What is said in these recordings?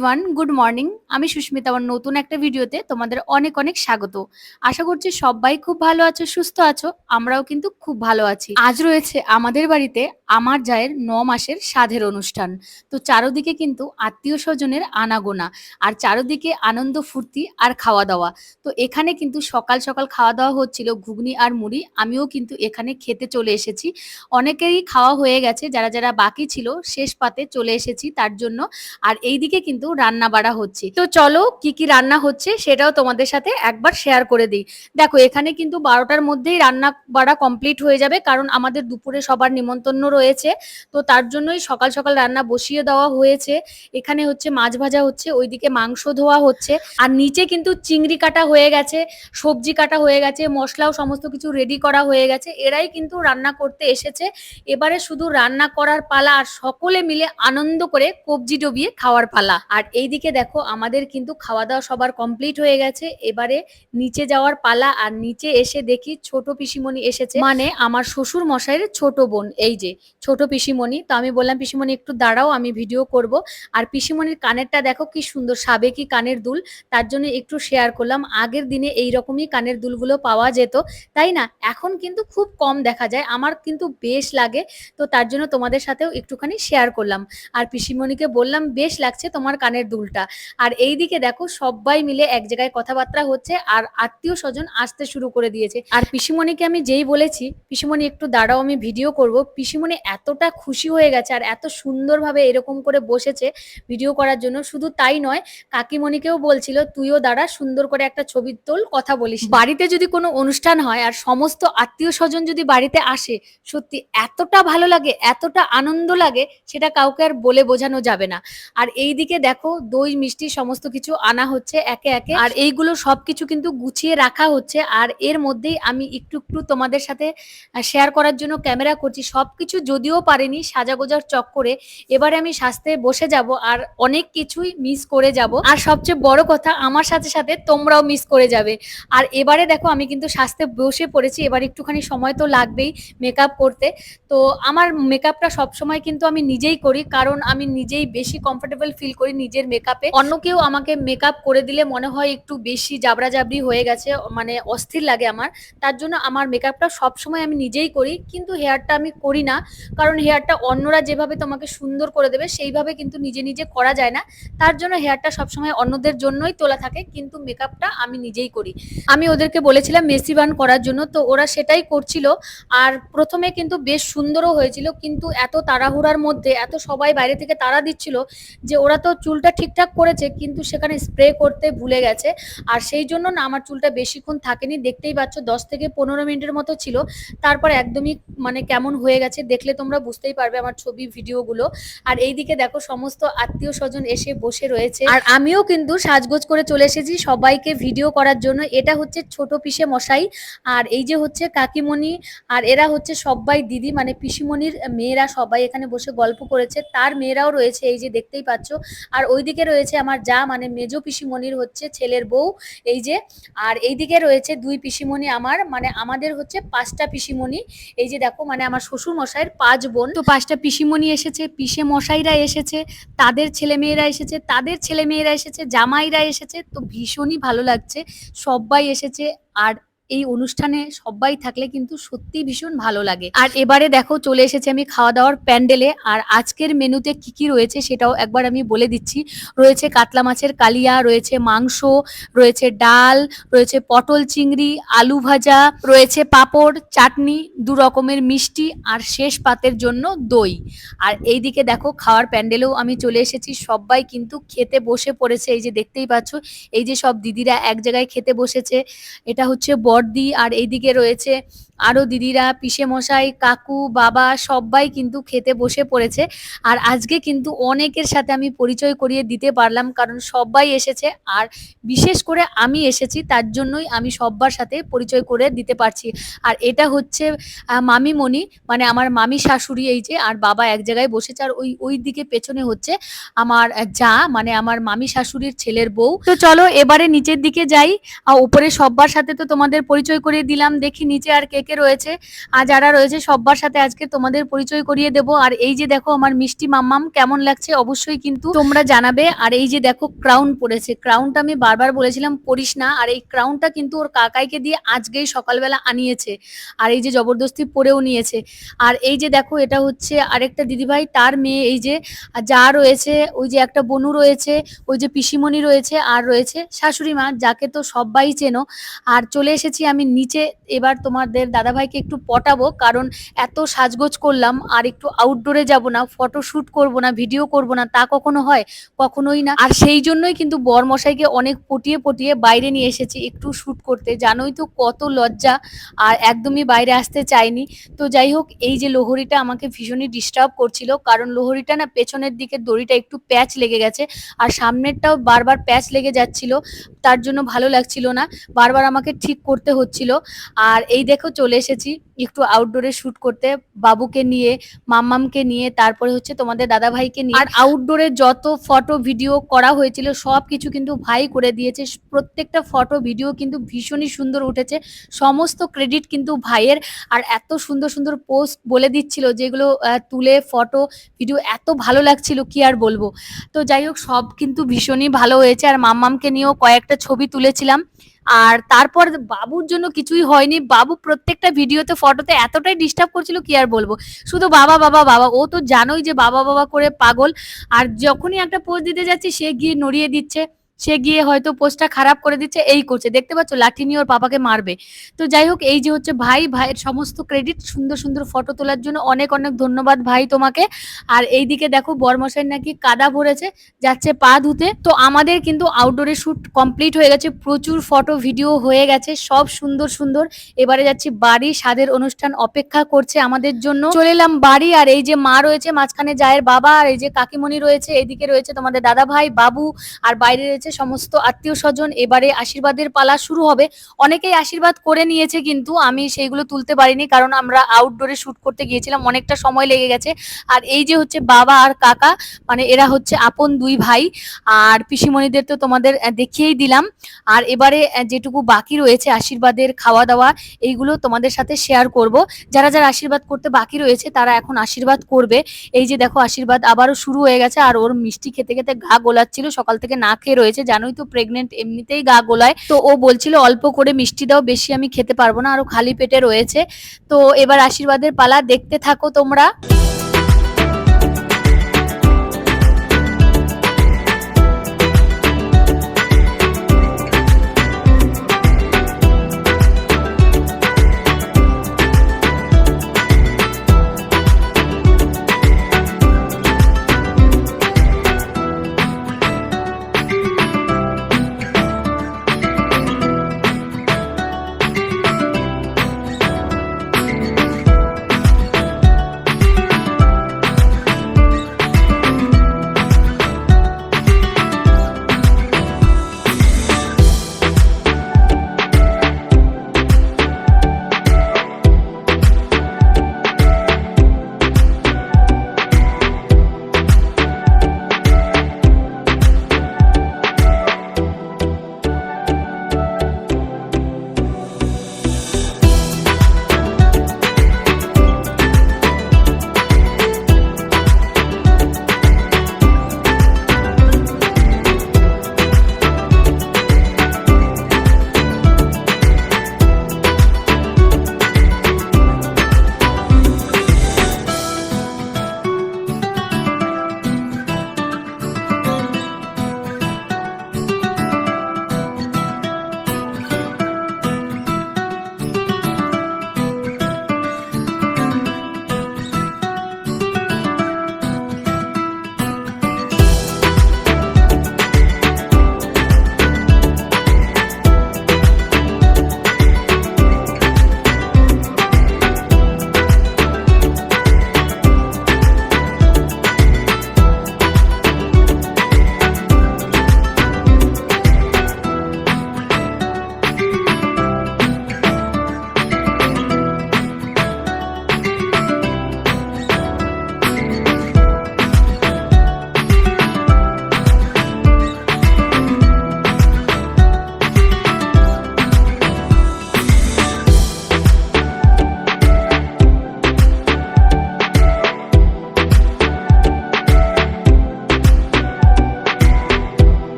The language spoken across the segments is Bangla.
এভরিওয়ান গুড মর্নিং আমি সুস্মিতা, আমার নতুন একটা ভিডিওতে তোমাদের অনেক অনেক স্বাগত। আশা করছি সবাই খুব ভালো আছো, সুস্থ আছো, আমরাও কিন্তু খুব ভালো আছি। আজ রয়েছে আমাদের বাড়িতে আমার জায়ের ন মাসের সাধের অনুষ্ঠান। তো চারোদিকে কিন্তু আত্মীয় স্বজনের আনাগোনা আর চারোদিকে আনন্দ, ফুর্তি আর খাওয়া দাওয়া তো এখানে কিন্তু সকাল সকাল খাওয়া দাওয়া হচ্ছিল, ঘুগনি আর মুড়ি। আমিও কিন্তু এখানে খেতে চলে এসেছি। অনেকেরই খাওয়া হয়ে গেছে, যারা যারা বাকি ছিল, শেষ পাতে চলে এসেছি তার জন্য। আর এইদিকে কিন্তু রান্না বাড়া হচ্ছে। তো চলো কি কি রান্না হচ্ছে সেটাও তোমাদের সাথে একবার শেয়ার করে দিই। দেখো, এখানে কিন্তু বারোটার মধ্যেই রান্না বাড়া কমপ্লিট হয়ে যাবে, কারণ আমাদের দুপুরে সবার নিমন্ত্রণ রয়েছে। তো তার জন্যই সকাল সকাল রান্না বসিয়ে দেওয়া হয়েছে। এখানে হচ্ছে মাছ ভাজা হচ্ছে, ওইদিকে মাংস ধোয়া হচ্ছে। আর নিচে কিন্তু চিংড়ি কাটা হয়ে গেছে, সবজি কাটা হয়ে গেছে, মশলাও সমস্ত কিছু রেডি করা হয়ে গেছে। এরাই কিন্তু রান্না করতে এসেছে। এবারে শুধু রান্না করার পালা আর সকলে মিলে আনন্দ করে কবজি ডবিয়ে খাওয়ার পালা। আর এইদিকে দেখো, আমাদের কিন্তু খাওয়া দাওয়া সবার কমপ্লিট হয়ে গেছে। এবারে নিচে যাওয়ার পালা আর নিচে এসে দেখি ছোট পিসিমণি এসেছে। মানে আমার শ্বশুর মশাইয়ের ছোট বোন, এই যে ছোট পিসিমণি। তো আমি বললাম, পিসিমণি, একটু দাঁড়াও, আমি ভিডিও করব। আর পিসিমণির কানেরটা দেখো কি সুন্দর, সাবেকি কানের দুল। তার জন্য একটু শেয়ার করলাম। আগের দিনে এই রকমই কানের দুলগুলো পাওয়া যেত, তাই না? এখন কিন্তু খুব কম দেখা যায়। আমার কিন্তু বেশ লাগে। তো তার জন্য তোমাদের সাথেও একটুখানি শেয়ার করলাম। আর পিসিমণিকে বললাম, বেশ লাগছে তোমার কানের দুলটা। আর এই দিকে দেখো সবাই মিলে এক জায়গায় কথাবার্তা হচ্ছে আর আত্মীয় স্বজন আসতে শুরু করে দিয়েছে। আর পিসিমণিকে আমি যেই বলেছি, পিসিমণি একটু দাঁড়াও আমি ভিডিও করব। পিসিমণি এতটা খুশি হয়ে গেছে আর এত সুন্দরভাবে এরকম করে বসেছে ভিডিও করার জন্য। শুধু তাই নয়, কাকিমণিকেও বলছিল, তুইও দাঁড়া, সুন্দর করে একটা ছবি তোল, কথা বলিস বাড়িতে যদি কোনো অনুষ্ঠান হয় আর সমস্ত আত্মীয় স্বজন যদি বাড়িতে আসে, সত্যি এতটা ভালো লাগে, এতটা আনন্দ লাগে, সেটা কাউকে আর বলে বোঝানো যাবে না। আর এই দিকে দেখো দই, মিষ্টি, সমস্ত কিছু আনা হচ্ছে একে একে। আর এইগুলো সবকিছু কিন্তু গুছিয়ে রাখা হচ্ছে। আর এর মধ্যেই আমি একটু একটু তোমাদের সাথে শেয়ার করার জন্য ক্যামেরা করছি। সবকিছু যদিও পারিনি, সাজাগোজার চক্করে। এবারে আমি সাজতে বসে যাব আর অনেক কিছুই মিস করে যাব। আর সবচেয়ে বড় কথা, আমার সাথে সাথে তোমরাও মিস করে যাবে। আর এবারে দেখো, আমি কিন্তু সাজতে বসে পড়েছি। এবার একটুখানি সময় তো লাগবেই মেকআপ করতে। তো আমার মেকআপটা সবসময় কিন্তু আমি নিজেই করি। কারণ আমি নিজেই বেশি কমফোর্টেবল ফিল করি নিজের মেকআপে অন্য কেউ আমাকে মেকআপ করে দিলে মনে হয় একটু বেশি জাবরা জাবরি হয়ে গেছে মানে অস্থির লাগে আমার। তার জন্য আমার মেকআপটা সবসময় আমি নিজেই করি, কিন্তু হেয়ারটা আমি করি না। কারণ হেয়ারটা অন্যরা যেভাবে তোমাকে সুন্দর করে দেবে, সেইভাবে কিন্তু নিজে নিজে করা যায় না। তার জন্য হেয়ারটা সবসময় অন্যদের জন্যই তোলা থাকে, কিন্তু মেকআপটা আমি নিজেই করি। আমি ওদেরকে বলেছিলাম মেসি বান করার জন্য, তো ওরা সেটাই করছিল। আর প্রথমে কিন্তু বেশ সুন্দরও হয়েছিল, কিন্তু এত তাড়াহুড়ার মধ্যে, এত সবাই বাইরে থেকে তাড়া দিচ্ছিল যে ওরা তো চুলটা ঠিকঠাক করেছে, কিন্তু সেখানে স্প্রে করতে ভুলে গেছে। আর সেই জন্য না আমার চুলটা বেশিক্ষণ থাকেনি। দেখতেই পাচ্ছ, দশ থেকে পনেরো মিনিটের মতো ছিল। তারপর একদমই মানে কেমন হয়ে গেছে দেখলে তোমরা বুঝতেই পারবে আমার ছবি, ভিডিওগুলো। আর এইদিকে দেখো, সমস্ত আত্মীয় স্বজন এসে বসে রয়েছে। আর আমিও কিন্তু সাজগোজ করে চলে এসেছি সবাইকে ভিডিও করার জন্য। এটা হচ্ছে ছোট পিসে মশাই, আর এই যে হচ্ছে কাকিমণি, আর এরা হচ্ছে সবাই দিদি মানে পিসিমণির মেয়েরা সবাই এখানে বসে গল্প করেছে। তার মেয়েরাও রয়েছে, এই যে দেখতেই পাচ্ছ। আর ওইদিকে রয়েছে আমার যা মানে মেজো পিসিমণির হচ্ছে ছেলের বউ, এই যে, আর এইদিকে রয়েছে দুই পিসিমণি আমার মানে আমাদের হচ্ছে পাঁচটা পিসিমণি, এই যে দেখো মানে আমার শ্বশুর মশাইয়ের পাঁচ বোন। তো পাঁচটা পিসিমণি এসেছে পিসে মশাইরা এসেছে, তাদের ছেলে মেয়েরা এসেছে, তাদের ছেলে মেয়েরা এসেছে, জামাইরা এসেছে, তো ভীষণই ভালো লাগছে, সবাই এসেছে, আর এই অনুষ্ঠানে সবাই থাকলে কিন্তু সত্যি ভীষণ ভালো লাগে। আর এবারে দেখো চলে এসেছে আমি খাওয়া দাওয়ার প্যান্ডেলে। আর আজকের মেনুতে কি কি রয়েছে সেটাও একবার আমি বলে দিচ্ছি। রয়েছে কাতলা মাছের কালিয়া, রয়েছে মাংস, রয়েছে ডাল, রয়েছে পটল চিংড়ি, আলু ভাজা, রয়েছে পাঁপড়, চাটনি, দু রকমের মিষ্টি আর শেষ পাতের জন্য দই। আর এইদিকে দেখো খাওয়ার প্যান্ডেলেও আমি চলে এসেছি। সবাই কিন্তু খেতে বসে পড়েছে। এই যে দেখতেই পাচ্ছ, এই যে সব দিদিরা এক জায়গায় খেতে বসেছে। এটা হচ্ছে বড়দি আর এইদিকে রয়েছে আরও দিদিরা পিসে মশাই কাকু, বাবা, সবাই কিন্তু খেতে বসে পড়েছে। আর আজকে কিন্তু অনেকের সাথে আমি পরিচয় করিয়ে দিতে পারলাম, কারণ সবাই এসেছে। আর বিশেষ করে আমি এসেছি, তার জন্যই আমি সব্বার সাথে পরিচয় করে দিতে পারছি। আর এটা হচ্ছে মামিমণি মানে আমার মামি শাশুড়ি এই যে, আর বাবা এক জায়গায় বসেছে। আর ওই ওই দিকে পেছনে হচ্ছে আমার যা মানে আমার মামি শাশুড়ির ছেলের বউ। তো চলো, এবারে নিচের দিকে যাই। আর উপরে সব্বার সাথে তো তোমাদের পরিচয় করিয়ে দিলাম। দেখি নিচে আর কে কে রয়েছে। আর যারা রয়েছে সবার সাথে আজকে তোমাদের পরিচয় করিয়ে দেব। আর এই যে দেখো আমার মিষ্টি মাম্মাম, কেমন লাগছে অবশ্যই কিন্তু তোমরা জানাবে। আর এই যে দেখো ক্রাউন পড়েছে। ক্রাউনটা আমি বারবার বলেছিলাম পরিস না। আর এই ক্রাউনটা কিন্তু ওর কাকাইকে দিয়ে আজকেই সকালবেলা আনিয়েছে। আর এই যে জবরদস্তি পরেও নিয়েছে। আর এই যে দেখো এটা হচ্ছে আরেকটা দিদিভাই, তার মেয়ে এই যে যা রয়েছে, ওই যে একটা বনু রয়েছে, ওই যে পিসিমণি রয়েছে, আর রয়েছে শাশুড়ি মা, যাকে তো সবাই চেনো। আর চলে এসেছি আমি নিচে এবার তোমাদের দাদাভাইকে একটু পটাবো, কারণ এত সাজগোজ করলাম, আর একটু আউটডোরে যাব না ফটো শ্যুট করব না ভিডিও করব না, তা কখনো হয়? কখনোই না। আর সেই জন্যই কিন্তু বরমশাইকে অনেক পটিয়ে পটিয়ে বাইরে নিয়ে এসেছি একটু শ্যুট করতে। জানোই তো কত লজ্জা, আর একদমই বাইরে আসতে চাইনি। তো যাই হোক, এই যে লোহরিটা আমাকে ভীষণই ডিস্টার্ব করছিল, কারণ লোহরিটা না পেছনের দিকে দড়িটা একটু প্যাচ লেগে গেছে, আর সামনেরটাও বারবার প্যাচ লেগে যাচ্ছিল, তার জন্য ভালো লাগছিল না। বারবার আমাকে ঠিক করতে হচ্ছিল। আর এই দেখো চলে এসেছি একটু আউটডোরে শুট করতে। বাবুকে নিয়ে, মাম্মামকে নিয়ে, তারপরে হচ্ছে তোমাদের দাদা ভাইকে নিয়ে। আর আউটডোরে যত ফটো ভিডিও করা হয়েছিল সব কিছু কিন্তু ভাই করে দিয়েছে। প্রত্যেকটা ফটো ভিডিও কিন্তু ভীষণই সুন্দর উঠেছে। সমস্ত ক্রেডিট কিন্তু ভাইয়ের। আর এত সুন্দর সুন্দর পোস্ট বলে দিচ্ছিল যেগুলো তুলে ফটো ভিডিও এত ভালো লাগছিল, কি আর বলব? তো যাই হোক, সব কিন্তু ভীষণই ভালো হয়েছে। আর মাম্মামকে নিয়েও কয়েকটা ছবি তুলেছিলাম। আর তারপর বাবুর জন্য কিছুই হয়নি। বাবু প্রত্যেকটা ভিডিওতে, ফটোতে এতটাই ডিস্টার্ব করছিল কি আর বলব? শুধু বাবা বাবা বাবা। ও তো জানোই যে বাবা বাবা করে পাগল। আর যখনই একটা পোস্ট দিতে যাচ্ছি, সে গিয়ে নড়িয়ে দিচ্ছে। সে গিয়ে হয়তো পোস্টটা খারাপ করে দিচ্ছে, এই করছে। দেখতে পাচ্ছ, লাঠি নিয়ে ওর পাপাকে মারবে। তো যাই হোক, এই যে হচ্ছে ভাই, ভাইয়ের সমস্ত ক্রেডিট সুন্দর সুন্দর ফটো তোলার জন্য অনেক অনেক ধন্যবাদ ভাই তোমাকে। আর এইদিকে দেখো, বরমশাই নাকি কাদা ভরেছে, যাচ্ছে পা ধুতে। তো আমাদের কিন্তু আউটডোরে শ্যুট কমপ্লিট হয়ে গেছে, প্রচুর ফটো ভিডিও হয়ে গেছে, সব সুন্দর সুন্দর। এবারে যাচ্ছি বাড়ি স্বাদের অনুষ্ঠান অপেক্ষা করছে আমাদের জন্য। চলে এলাম বাড়ি, আর এই যে মা রয়েছে, মাঝখানে জায়ের বাবা, আর এই যে কাকিমণি রয়েছে এদিকে রয়েছে তোমাদের দাদা ভাই বাবু, আর বাইরে রয়েছে সমস্ত আত্মীয় স্বজন এবারে আশীর্বাদের পালা শুরু হবে। অনেকেই আশীর্বাদ করে নিয়েছে কিন্তু আমি সেইগুলো তুলতে পারিনি কারণ আমরা আউটডোরে শ্যুট করতে গিয়েছিলাম, অনেকটা সময় লেগে গেছে। আর এই যে হচ্ছে বাবা আর কাকা মানে এরা হচ্ছে আপন দুই ভাই, আর পিসিমণিদের তো তোমাদের দেখিয়েই দিলাম। আর এবারে যেটুকু বাকি রয়েছে আশীর্বাদের খাওয়া দাওয়া এইগুলো তোমাদের সাথে শেয়ার করব। যারা যারা আশীর্বাদ করতে বাকি রয়েছে, তারা এখন আশীর্বাদ করবে। এই যে দেখো, আশীর্বাদ আবারও শুরু হয়ে গেছে, আর ওর মিষ্টি খেতে খেতে গা গোলাচ্ছিল, সকাল থেকে না খেয়ে রয়েছে। জানোই তো প্রেগনেন্ট এমনিতেই গা গোলায়। তো ও বলছিল, অল্প করে মিষ্টি দাও, বেশি আমি খেতে পারব না, আরও খালি পেটে রয়েছে। তো এবার আশীর্বাদের পালা, দেখতে থাকো তোমরা।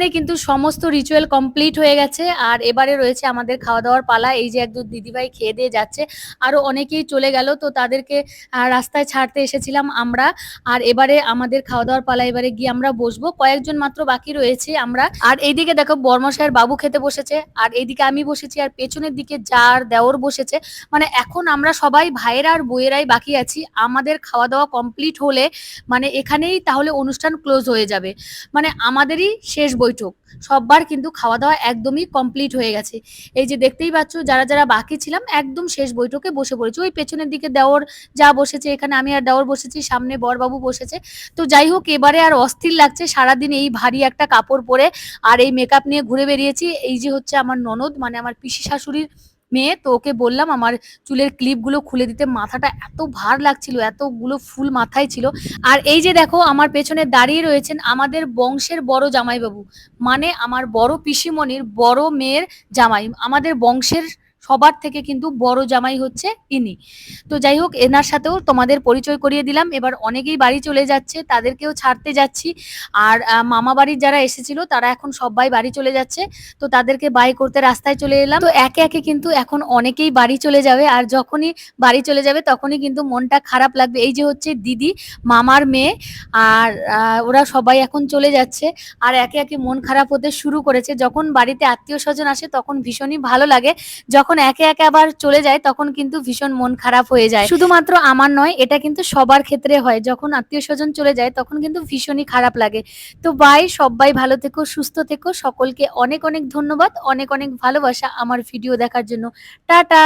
এখানে কিন্তু সমস্ত রিচুয়াল কমপ্লিট হয়ে গেছে। আর এবারে রয়েছে আমাদের খাওয়া দাওয়ার পালা। এই যে একদম দিদিভাই খেয়ে দিয়ে যাচ্ছে। আরও অনেকেই চলে গেল। তো তাদেরকে রাস্তায় ছাড়তে এসেছিলাম আমরা। আর এবারে আমাদের খাওয়া দাওয়ার পালা এবারে গিয়ে আমরা বসবো। কয়েকজন মাত্র বাকি রয়েছে আমরা। আর এইদিকে দেখো, বর্মশাইয়ের বাবু খেতে বসেছে। আর এইদিকে আমি বসেছি। আর পেছনের দিকে যার দেওর বসেছে। মানে এখন আমরা সবাই ভাইয়েরা আর বইয়েরাই বাকি আছি। আমাদের খাওয়া দাওয়া কমপ্লিট হলে মানে এখানেই তাহলে অনুষ্ঠান ক্লোজ হয়ে যাবে। মানে আমাদেরই শেষ বৈঠক। সববার কিন্তু খাওয়া দাওয়া একদমই কমপ্লিট হয়ে গেছে। এই যে দেখতেই পাচ্ছ, যারা যারা বাকি ছিলাম, একদম শেষ বৈঠকে বসে পড়েছি। ওই পেছনের দিকে দেওর যা বসেছে, এখানে আমি আর দেওর বসেছি, সামনে বরবাবু বসেছে। তো যাই হোক, এবারে আর অস্থির লাগছে। সারাদিন এই ভারী একটা কাপড় পরে আর এই মেকআপ নিয়ে ঘুরে বেরিয়েছি। এই যে হচ্ছে আমার ননদ মানে আমার পিসি শাশুড়ির মেয়ে, তো ওকে বললাম আমার চুলের ক্লিপগুলো খুলে দিতে। মাথাটা এত ভার লাগছিল, এতগুলো ফুল মাথায় ছিল। আর এই যে দেখো, আমার পেছনে দাঁড়িয়ে রয়েছেন আমাদের বংশের বড় জামাইবাবু। মানে আমার বড় পিসিমণির বড় মেয়ের জামাই। আমাদের বংশের সবার থেকে কিন্তু বড় জামাই হচ্ছে ইনি। তো যাই হোক, এনার সাথেও তোমাদের পরিচয় করিয়ে দিলাম। এবার অনেকেই বাড়ি চলে যাচ্ছে, তাদেরকেও ছাড়তে যাচ্ছি। আর মামা বাড়ির যারা এসেছিল, তারা এখন সবাই বাড়ি চলে যাচ্ছে। তো তাদেরকে বাই করতে রাস্তায় চলে এলাম। তো একে একে কিন্তু এখন অনেকেই বাড়ি চলে যাবে। আর যখনই বাড়ি চলে যাবে, তখনই কিন্তু মনটা খারাপ লাগবে। এই যে হচ্ছে দিদি, মামার মেয়ে, আর ওরা সবাই এখন চলে যাচ্ছে। আর একে একে মন খারাপ হতে শুরু করেছে। যখন বাড়িতে আত্মীয় স্বজন আসে, তখন ভীষণই ভালো লাগে। যখন একে একে আবার চলে যায়, তখন কিন্তু ভীষণ মন খারাপ হয়ে যায়। শুধুমাত্র আমার নয়, এটা কিন্তু সবার ক্ষেত্রে হয়। যখন আত্মীয় স্বজন চলে যায়, তখন কিন্তু ভীষণই খারাপ লাগে। তো বাই সবাই ভালো থেকো, সুস্থ থেকো। সকলকে অনেক অনেক ধন্যবাদ, অনেক অনেক ভালোবাসা আমার ভিডিও দেখার জন্য। টাটা!